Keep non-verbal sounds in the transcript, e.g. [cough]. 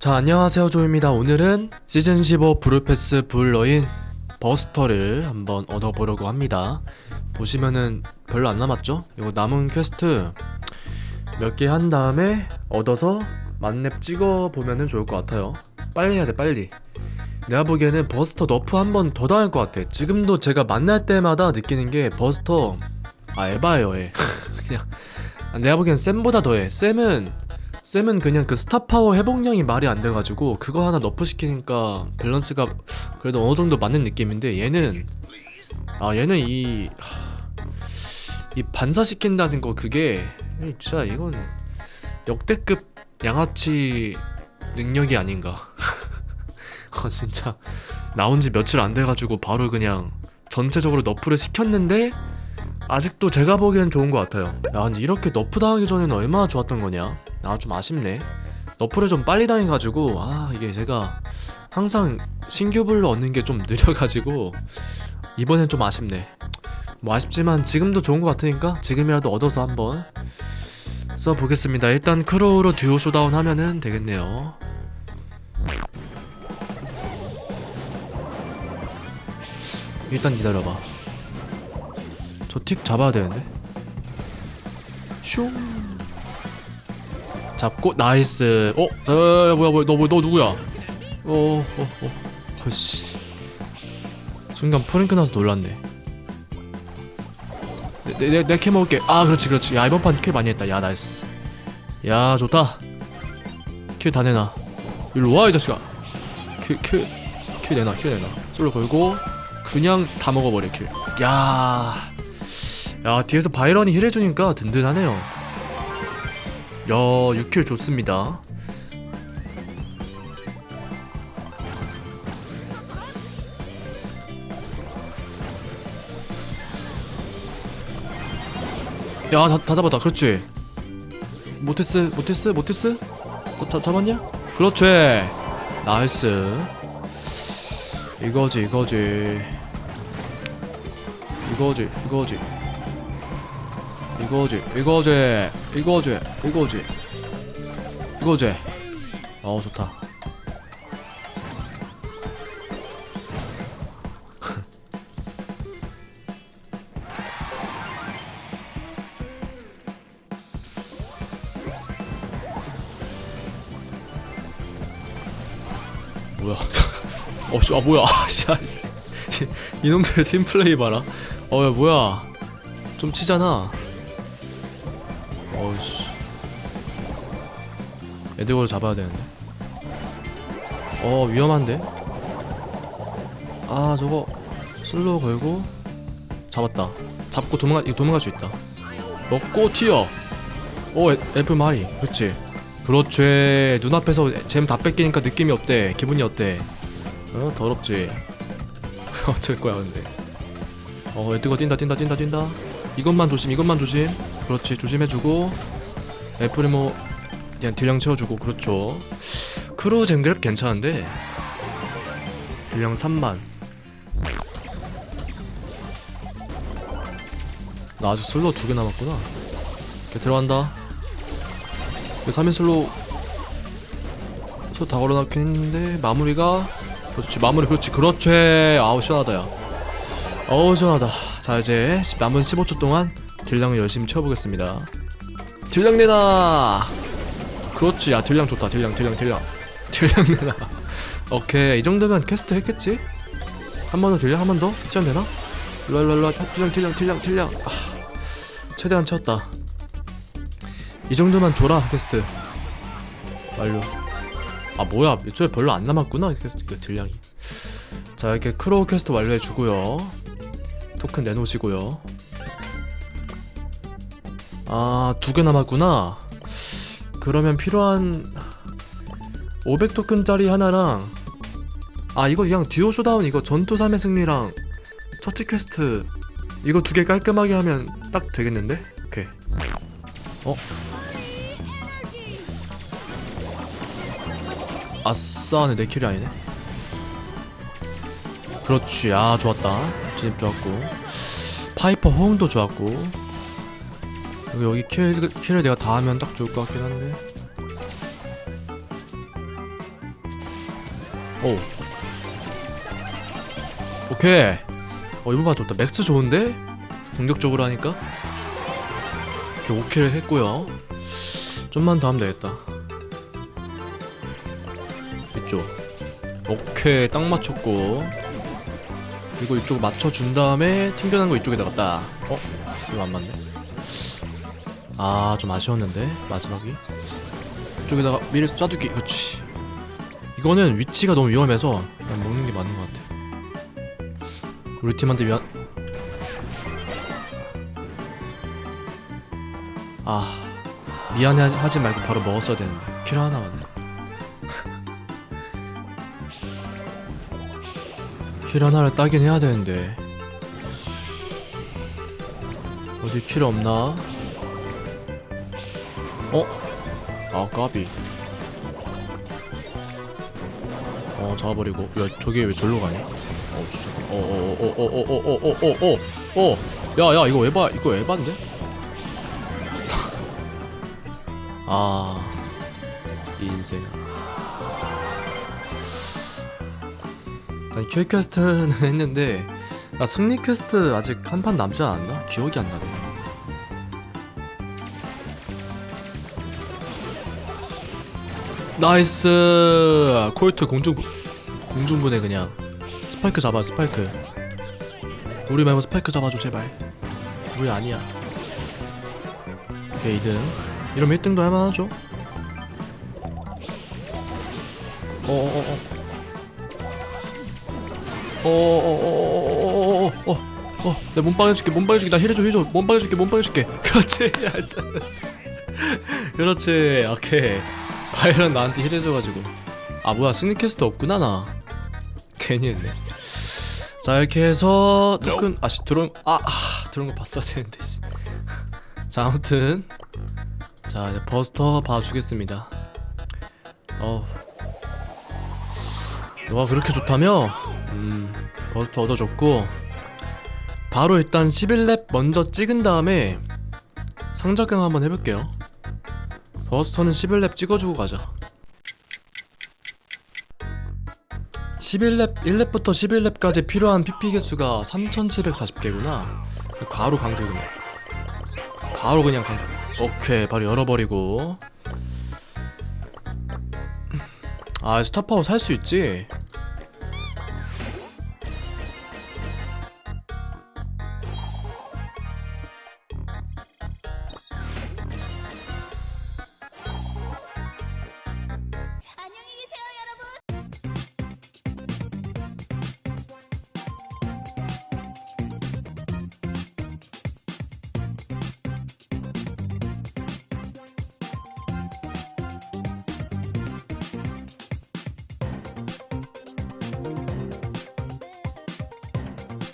자 안녕하세요 조입니다. 오늘은 시즌 15 브루패스 불러인 버스터를 한번 얻어보려고 합니다. 보시면은 별로 안 남았죠? 이거 남은 퀘스트 몇 개 한 다음에 얻어서 만렙 찍어 보면은 좋을 것 같아요. 빨리 해야 돼 빨리. 내가 보기에는 버스터 너프 한 번 더 당할 것 같아. 지금도 제가 만날 때마다 느끼는 게 버스터 아 에바예요 얘. [laughs] 그냥. 아, 내가 보기엔 쌤보다 더해. 쌤은 쌤은 그냥 그 스타 파워 회복량이 말이 안 돼가지고 그거 하나 너프 시키니까 밸런스가 그래도 어느 정도 맞는 느낌인데 얘는 아 얘는 이, 하, 이 반사 시킨다는 거 그게 진짜 이건 역대급 양아치 능력이 아닌가. [laughs] 아 진짜 나온 지 며칠 안 돼가지고 바로 그냥 전체적으로 너프를 시켰는데 아직도 제가 보기엔 좋은 것 같아요. 야, 근데 이렇게 너프 당하기 전에는 얼마나 좋았던 거냐? 아, 좀 아쉽네. 너프를 좀 빨리 당해가지고, 아, 이게 제가 항상 신규블로 얻는 게 좀 [laughs] 느려가지고, 이번엔 좀 아쉽네. 뭐 아쉽지만 지금도 좋은 것 같으니까 지금이라도 얻어서 한번 써보겠습니다. 일단 크로우로 듀오 쇼다운 하면은 되겠네요. 일단 기다려봐. 저 틱 잡아야 되는데. 슝. 잡고 나이스. 어, 어 뭐야 뭐야 너 뭐, 너 누구야? 어, 어, 어. 헐씨. 순간 프랭크 나서 놀랐네. 내내 내 캐 먹을게. 아 그렇지 그렇지. 야 이번 판 킬 많이 했다. 야 나이스. 야 좋다. 킬 다 내놔. 일로 와이 자식아. 킬킬킬 내놔 킬 내놔. 솔로 걸고 그냥 다 먹어버려 킬. 야. 야 뒤에서 바이런이 힐해주니까 든든하네요. 야 6킬 좋습니다. 야 다 다 잡았다. 그렇지. 모테스 모테스 모테스? 잡, 잡, 잡았냐? 그렇지. 나이스. 이거지 이거지. 이거지 이거지 이거지 이거지 이거지 이거지. 이거지. 어 좋다. [laughs] 뭐야? [laughs] 어씨 아 뭐야? [laughs] 아씨 아씨. 이놈들 팀플레이 봐라. 어야 뭐야? 좀 치잖아 어이씨. 에드거를 잡아야 되는데. 어 위험한데? 아 저거 슬로우 걸고 잡았다. 잡고 도망가 이거 도망갈 수 있다. 먹고 튀어. 오 애, 애플 마리. 그렇지 그렇지. 눈앞에서 잼 다 뺏기니까 느낌이 어때? 기분이 어때? 어 더럽지. [laughs] 어쩔 거야 근데. 어 에드거 뛴다 뛴다 뛴다 뛴다. 이것만 조심 이것만 조심 그렇지. 조심해주고 애플이 뭐 그냥 딜량 채워주고 그렇죠. 크루 젠그랩 괜찮은데. 딜량 3만. 나 아직 슬로우 두개 남았구나. 이렇게 들어간다. 그 3인 슬로우. 소다 걸어놓긴 했는데 마무리가. 그렇지 마무리. 그렇지 그렇지. 아우 시원하다 야. 어우 시원하다. 자 이제 남은 15초 동안 딜량을 열심히 채워보겠습니다. 딜량 내놔! 그렇지. 야 딜량 좋다. 딜량 딜량 딜량. [laughs] 딜량 내놔. 오케이. 이 정도면 퀘스트 했겠지? 한 번 더 딜량 한 번 더? 시간 되나? 랄랄라 딜량 딜량 딜량 딜량. 아, 최대한 채웠다. 이 정도만 줘라 퀘스트. 완료 아 뭐야. 애초에 별로 안 남았구나 퀘스트 그 딜량이. 자 이렇게 크로우 퀘스트 완료해주고요. 토큰 내놓으시고요 아, 두 개 남았구나. 그러면 필요한 500토큰짜리 하나랑 아, 이거 그냥 듀오 쇼다운 이거 전투 3의 승리랑 처치 퀘스트 이거 두 개 깔끔하게 하면 딱 되겠는데? 오케이. 어? 아싸, 내 킬이 아니네. 그렇지. 아, 좋았다. 진입 좋았고. 파이퍼 호응도 좋았고. 여기, 여기 킬, 킬을 내가 다 하면 딱 좋을 것 같긴 한데. 오. 오케이. 어 이번 판 좋다. 맥스 좋은데? 공격적으로 하니까? 오케이 오케이를 했고요. 좀만 더 하면 되겠다. 이쪽. 오케이. 딱 맞췄고. 그리고 이쪽 맞춰준 다음에 튕겨난 거 이쪽에다가 딱 어? 이거 안 맞네 아 좀 아쉬웠는데 마지막이. 이쪽에다가 미리 쏴두기 그렇지. 이거는 위치가 너무 위험해서 그냥 먹는 게 맞는 것 같아. 우리 팀한테 미안. 아 미안해 하지- 말고 바로 먹었어야 되는데. 킬 하나 왔네. 킬 하나를 따긴 해야 되는데. 어디 킬 없나? 어? 아 까비 어 잡아버리고 야 저게 왜 절로 가냐? 어 진짜 어어어어어어어어어어어 야야 이거 에바 이거 에바인데? 아 인생 난 킬 퀘스트는 했는데 나 승리 퀘스트 아직 한 판 남지 않았나? 기억이 안 나네 나이스 콜트 공중 공중분해 그냥 스파이크 잡아 스파이크 우리 말고 스파이크 잡아줘 제발 우리 아니야 오케이 2등 이러면 1등도 할만하죠 어어어어 어어어어어어어어어 내 몸빵 해줄게 몸빵 해줄게 나 힐해줘 힐해줘 몸빵 해줄게 몸빵 해줄게 그렇지 그렇지 오케이 바이런 나한테 힐해줘가지고. 아 뭐야 승리 퀘스트 없구나 나. 괜히 했네. 자 이렇게 해서 토큰 아씨 들어온 아, 아 들어온 거 봤어야 되는데 씨. 자 아무튼. 자 이제 버스터 봐주겠습니다. 어 너가 그렇게 좋다며? 음 버스터 얻어줬고. 바로 일단 11렙 먼저 찍은 다음에 상자경 한번 해볼게요 버스터는 11렙 찍어주고 가자. 11렙 1렙부터 11렙까지 필요한 PP 개수가 3740개구나. 바로 강퇴구나 바로 그냥 강퇴 오케이 바로 열어버리고. 아 스타파워 살 수 있지